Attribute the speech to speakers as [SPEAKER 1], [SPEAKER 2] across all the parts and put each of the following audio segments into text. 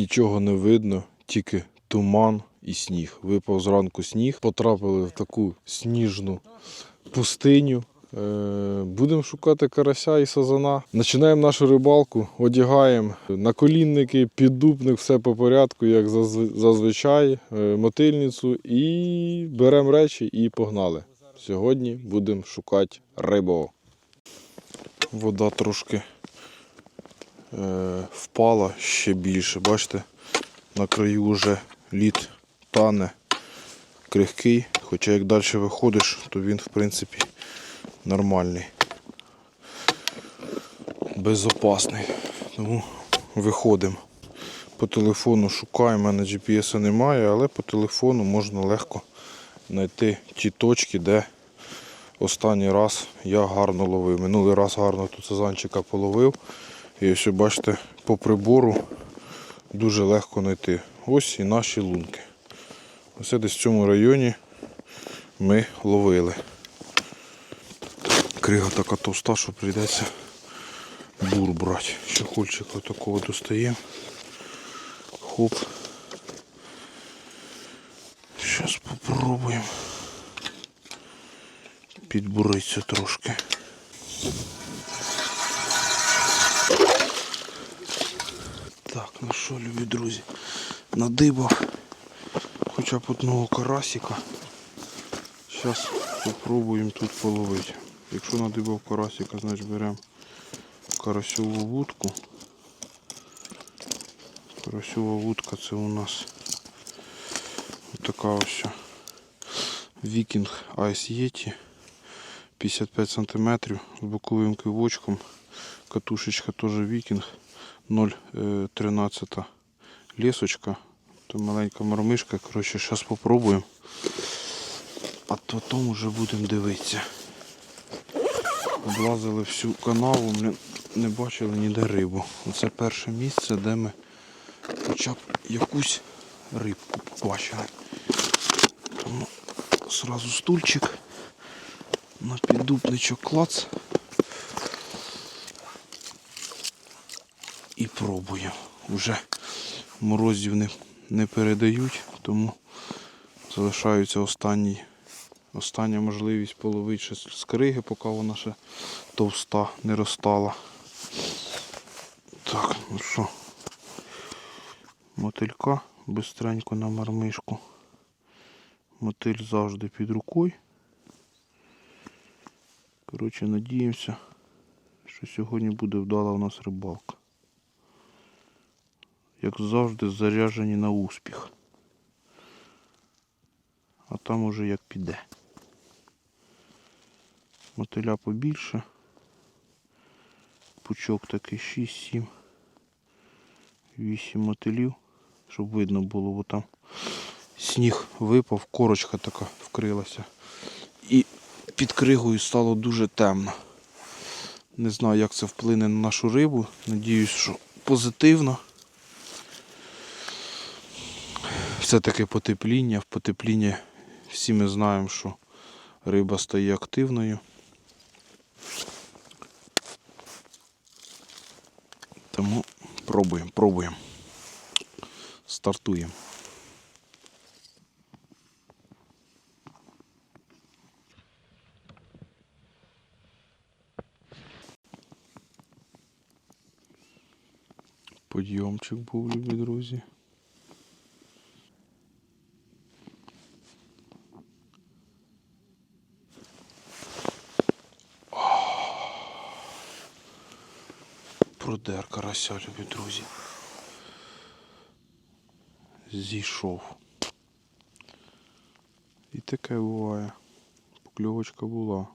[SPEAKER 1] нічого не видно, тільки туман і сніг. Випав зранку сніг, потрапили в таку сніжну пустиню. Е, Будемо шукати карася і сазана. Починаємо нашу рибалку, одягаємо наколінники, піддупник, все по порядку, як зазвичай, е, мотильницю і беремо речі і погнали. Сьогодні будемо шукати рибу. Вода трошки впала ще більше. Бачите, на краю вже лід тане крихкий, хоча як далі виходиш, то він в принципі нормальний. Безопасний. Тому виходимо. По телефону шукаємо, у мене GPS немає, але по телефону можна легко знайти ті точки, де останній раз я гарно ловив. Минулий раз гарно тут сазанчика половив. І ось бачите, по прибору дуже легко знайти. Ось і наші лунки. Ось десь в цьому районі ми ловили. Крига така товста, що прийдеться бур брати. Чехольчика такого достаємо. Хоп. Зараз попробуємо підбуритися трошки. Так, ну що, любі друзі, надибав хоча б одного карасика. Зараз спробуємо тут половити. Якщо надибав карасика, значить беремо карасьову вудку. Карасьова вудка це у нас така ось Вікінг Ice Yeti 55 см з боковим кивочком. Катушечка теж Вікінг 0,13 лісочка. То маленька мармишка. Коротше, зараз спробуємо. А потім вже будемо дивитися. Облазили всю канаву, не бачили ніде рибу. Оце перше місце, де ми хоча б якусь рибку побачили. Тому сразу стульчик на піддупничок клац. І пробуємо. Вже морозів не, не передають, тому залишаються останні, остання можливість половити ще з криги, поки вона ще товста не розтала. Так, ну що, мотилька бистренько на мармишку. Мотиль завжди під рукою. Коротше, надіємося, що сьогодні буде вдала у нас рибалка. Як завжди, заряджені на успіх. А там уже як піде. Мотиля побільше. Пучок такий 6-7. 8 мотилів, щоб видно було, бо там сніг випав, корочка така вкрилася. І під кригою стало дуже темно. Не знаю, як це вплине на нашу рибу. Надіюсь, що позитивно. Все-таки потепління. В потеплінні всі ми знаємо, що риба стає активною. Тому пробуємо, пробуємо. Стартуємо. Подйомчик був, любі друзі. Продер карася, любі друзі. Зійшов. І таке буває. Покльовочка була.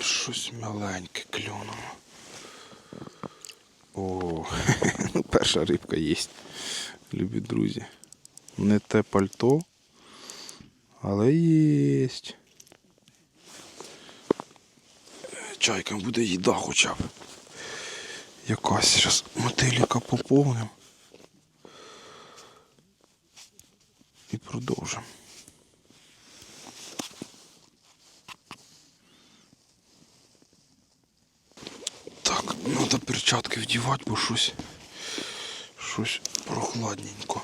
[SPEAKER 1] Щось маленьке клюнуло. О, перша рибка є. Любі друзі. Не те пальто, але єсть. Чайкам буде їда хоча б. Якась зараз мотиліка поповним. І продовжимо. Так, Треба перчатки вдівати, бо щось, щось прохладненько.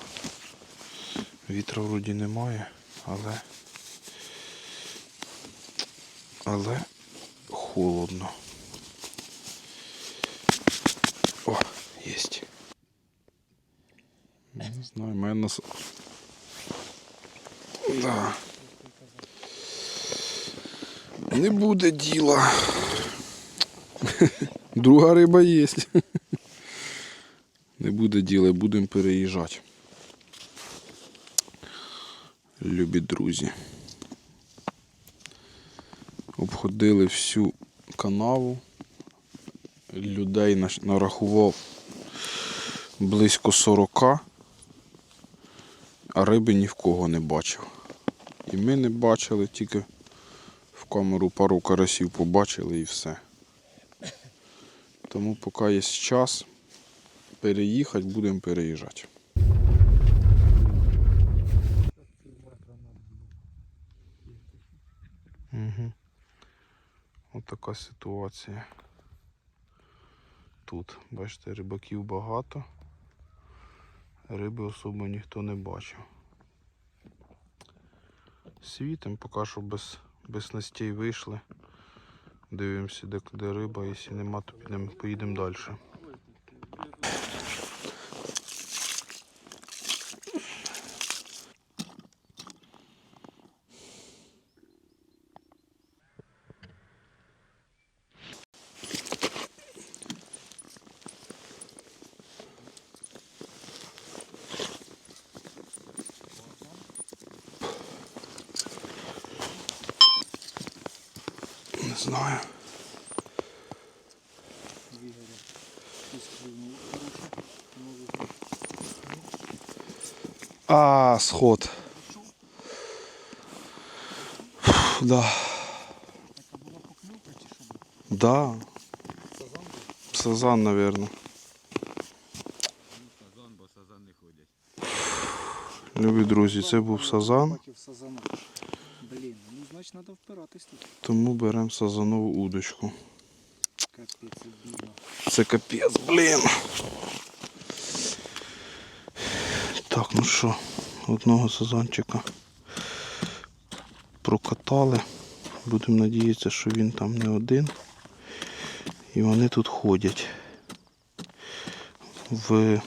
[SPEAKER 1] Вітра вроді немає, але. Але холодно. О, єсть. Не знаю, мене нас. Да. Не буде діла. Друга риба є. Не буде діла, будемо переїжджати. Любі друзі. Обходили всю канаву. Людей нарахував близько 40, а риби ні в кого не бачив. І ми не бачили, тільки в камеру пару карасів побачили і все. Тому поки є час переїхати, будемо переїжджати. Така ситуація. Тут, бачите, рибаків багато. Риби особо ніхто не бачив. Світим поки що без, без настій вийшли. Дивимося, де, де риба, якщо нема, то підемо, поїдемо далі. Не знаю. А, сход. Фух, Да. Да. Сазан, наверное. Любі друзі, це був сазан.
[SPEAKER 2] Блін, ну значить треба впиратись тут.
[SPEAKER 1] тому беремо сазанову удочку.
[SPEAKER 2] Капець, обідно.
[SPEAKER 1] Це капець, блін. Так, ну що, одного сазанчика прокатали. Будемо надіятися, що він там не один. І вони тут ходять. В...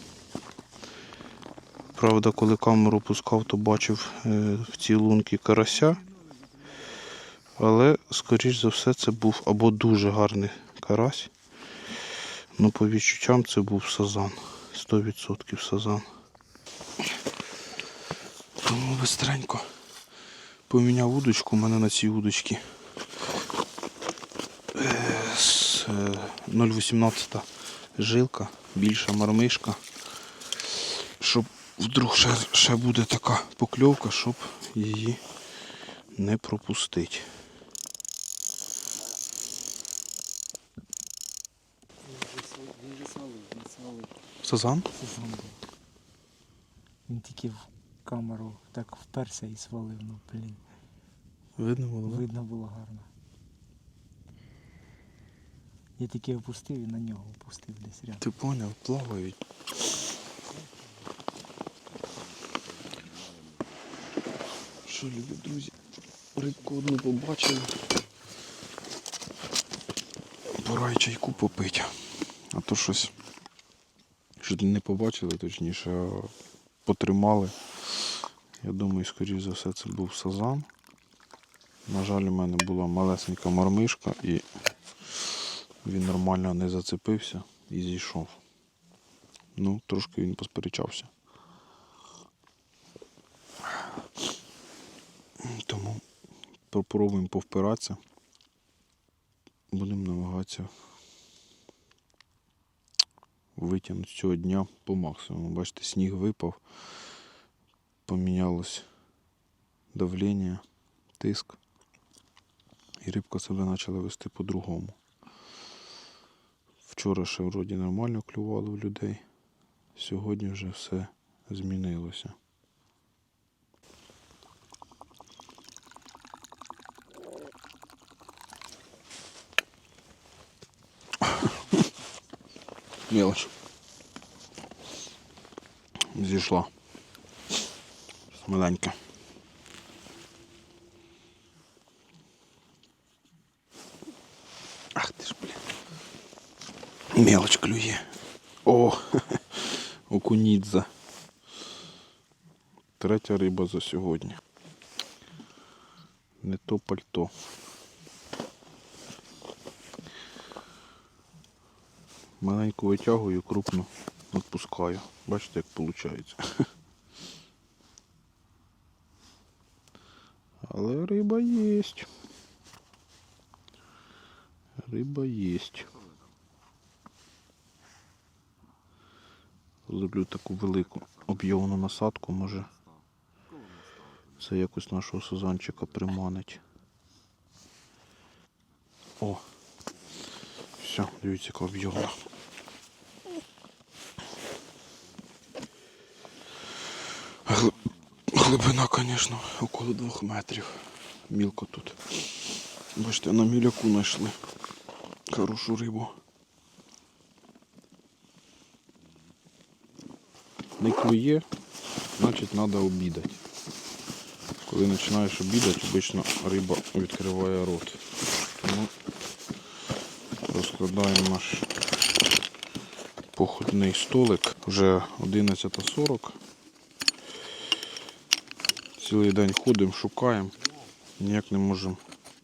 [SPEAKER 1] Правда, коли камеру пускав, то бачив е, в цій лунці карася. Але, скоріш за все, це був або дуже гарний карась. Ну, по відчуттям це був сазан. 100% сазан. Тому бистренько поміняв удочку. У мене на цій удочці е, з, е, 0,18 жилка, більша мармишка. Щоб вдруг ще, ще буде така покльовка, щоб її не пропустити.
[SPEAKER 2] Він же свалив, він свалив.
[SPEAKER 1] Сазан?
[SPEAKER 2] Сазан був. Він тільки в камеру так вперся і свалив, ну блін.
[SPEAKER 1] Видно було? да?
[SPEAKER 2] Видно було гарно. Я тільки опустив і на нього опустив десь рядом.
[SPEAKER 1] Ти поняв, плавають. Що, любі друзі, рибку одну побачили. Пора й чайку попити. А то щось. Що не побачили, точніше, потримали. Я думаю, скоріш за все, це був сазан. На жаль, у мене була малесенька мармишка і він нормально не зацепився і зійшов. Ну, трошки він посперечався. Тому попробуємо повпиратися. Будемо намагатися витягнути цього дня по максимуму. Бачите, сніг випав, помінялось давлення, тиск. І рибка себе почала вести по-другому. Вчора ще вроді нормально клювало в людей. Сьогодні вже все змінилося. Мелочь. Зійшла. Маленька. Ах ти ж, блін. Мелоч клює. О, окунідза. Третя риба за сьогодні. Не то пальто. Маленьку витягую, крупну відпускаю. Бачите, як виходить. Але риба є. Риба є. Зроблю таку велику об'ємну насадку, може. Це якось нашого сазанчика приманить. О! Все, дивіться, яка об'ємна. Глибина, звісно, около двох метрів. Мілко тут. Бачите, на міляку знайшли хорошу рибу. Не клює, значить треба обідати. Коли починаєш обідати, обично риба відкриває рот. Тому розкладаємо наш походний столик. Вже 11.40. Цілий день ходимо, шукаємо, ніяк не можемо.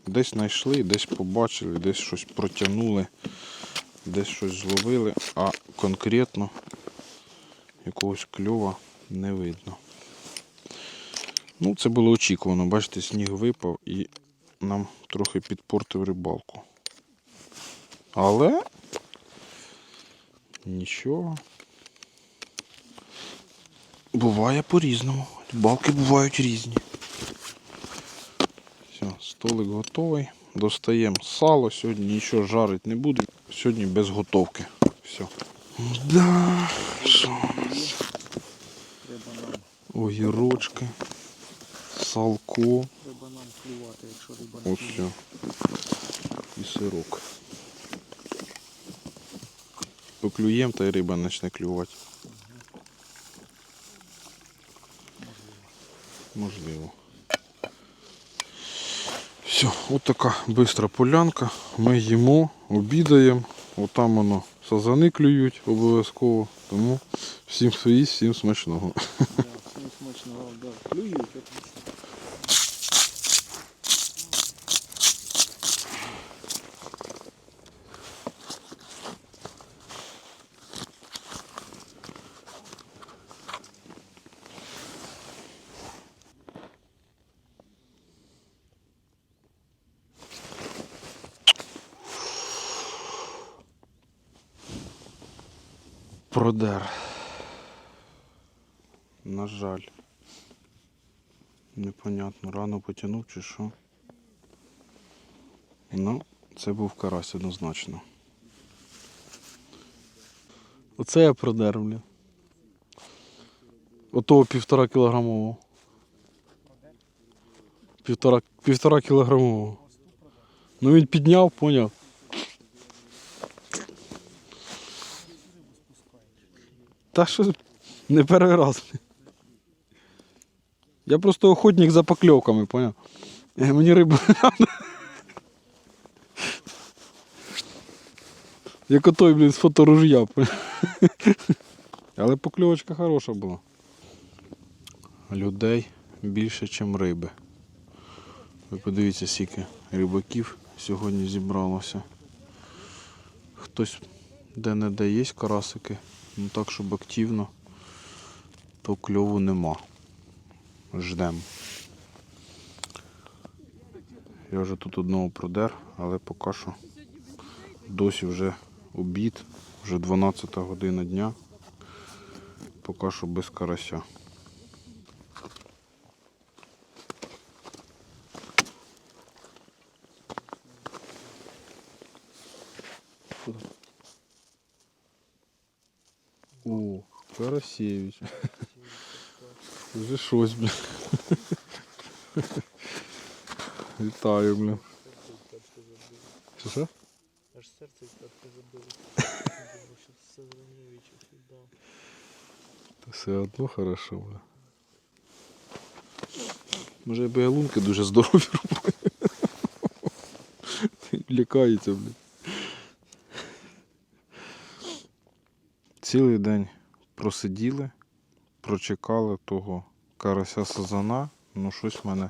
[SPEAKER 1] Десь знайшли, десь побачили, десь щось протягнули, десь щось зловили, а конкретно якогось кльова не видно. Ну, це було очікувано. Бачите, сніг випав і нам трохи підпортив рибалку. Але нічого. Буває по-різному. Рибалки бувають різні. Все, столик готовий. Достаємо сало. Сьогодні нічого жарити не буде. Сьогодні без готовки. Все. Да, що у нас? Огірочки, салко.
[SPEAKER 2] треба нам клювати, якщо риба не
[SPEAKER 1] Ось все. І сирок. Поклюєм, та й риба почне клювати. Можливо. Все, от така бистра полянка. Ми їмо, обідаємо. Отам воно сазани клюють обов'язково. Тому всім свої, всім смачного,
[SPEAKER 2] да. Клюють, отлично.
[SPEAKER 1] Продер. На жаль. Непонятно, рано потягнув чи що. Ну, це був карась однозначно. Оце я продер, блін. Отого півтора кілограмового. Півтора, півтора кілограмового. Ну він підняв, поняв. Та що не перший раз. Я просто охотник за покльовками, поняв? Е, Мені риба. Як отой, блін, з фоторужя. Але покльовочка хороша була. Людей більше, ніж риби. Ви подивіться, скільки рибаків сьогодні зібралося. Хтось де-не-де є карасики, ну так, щоб активно, то кльову нема. Ждем. Я вже тут одного продер, але поки що досі вже обід, вже 12 година дня. Поки що без карася. О, Карасевич. Вже щось, блін. Вітаю, блін. Що що?
[SPEAKER 2] Аж серце так забило.
[SPEAKER 1] Та все одно хорошо. Бля. Може, я лунки дуже здорові робив. Лякається, блін. Цілий день просиділи, прочекали того карася сазана. Ну, щось в мене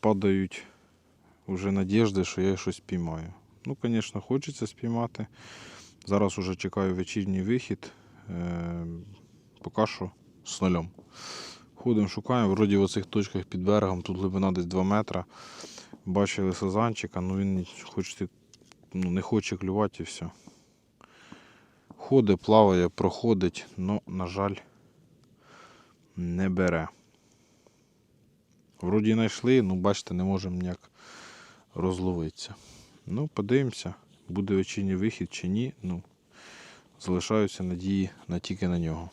[SPEAKER 1] падають вже надіжди, що я щось піймаю. Ну, звісно, хочеться спіймати. Зараз уже чекаю вечірній вихід. Е, поки що з нульом. Ходимо, шукаємо. Вроді в оцих точках під берегом, тут глибина десь 2 метри. Бачили сазанчика, ну він хоче, ну, не хоче клювати і все. Ходить, плаває, проходить, але, на жаль, не бере. Вроді знайшли, ну бачите, не можемо ніяк розловитися. Ну, подивимося, буде вечірній вихід чи ні. Ну, залишаються надії на тільки на нього.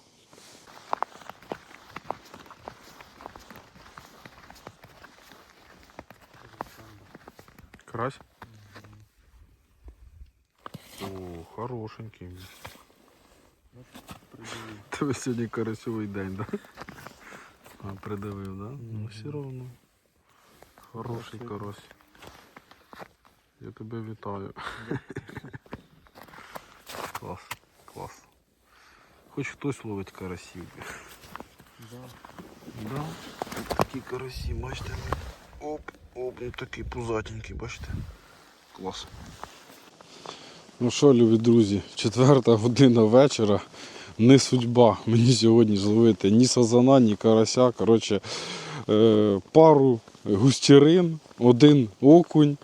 [SPEAKER 1] Карась? О, хорошенький. Тебе сьогодні карасьовий день, так? Да? А, придавив, так? Да? Ну, все одно. Хороший карась. Я тебе вітаю. Клас, клас. Хоч хтось ловить карасів. Да. Такі карасі, бачите? Оп, оп, ну такий пузатенький, бачите? Клас. Ну що, любі друзі, четверта година вечора. Не судьба мені сьогодні зловити ні сазана, ні карася. Коротше, е, пару гущерин, один окунь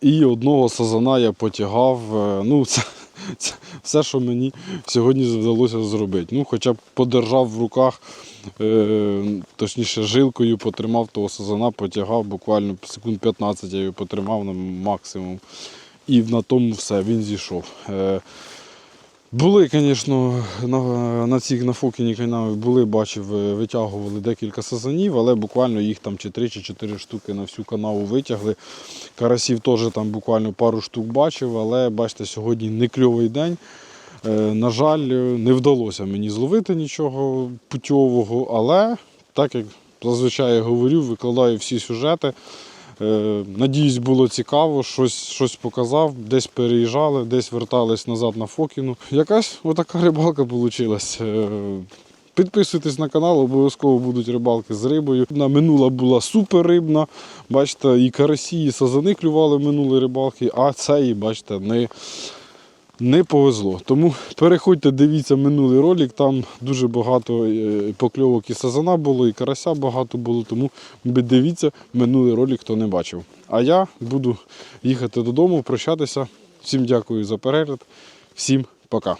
[SPEAKER 1] і одного сазана я потягав. Е, Ну, це, це все, що мені сьогодні вдалося зробити. Ну, хоча б подержав в руках, е, точніше, жилкою потримав того сазана, потягав буквально секунд 15 я його потримав на максимум. І на тому все, він зійшов. Були, звісно, на, на цих на Фокіні каналах були, бачив, е, витягували декілька сазанів, але буквально їх там чи 3 чи 4 штуки на всю канаву витягли. Карасів теж там буквально пару штук бачив, але бачите, сьогодні не кльовий день. Е, на жаль, е, не вдалося мені зловити нічого путьового, але так як зазвичай я говорю, викладаю всі сюжети. Е, Надіюсь, було цікаво, щось, щось показав, десь переїжджали, десь вертались назад на Фокіну. Якась отака рибалка вийшла. Підписуйтесь на канал, обов'язково будуть рибалки з рибою. Минула була супер рибна. Бачите, і карасі, і сазани клювали минулі рибалки, а цей, бачите, не, не повезло. Тому переходьте, дивіться минулий ролик, там дуже багато е, покльовок і сазана було, і карася багато було, тому дивіться минулий ролик, хто не бачив. А я буду їхати додому, прощатися. Всім дякую за перегляд, всім пока.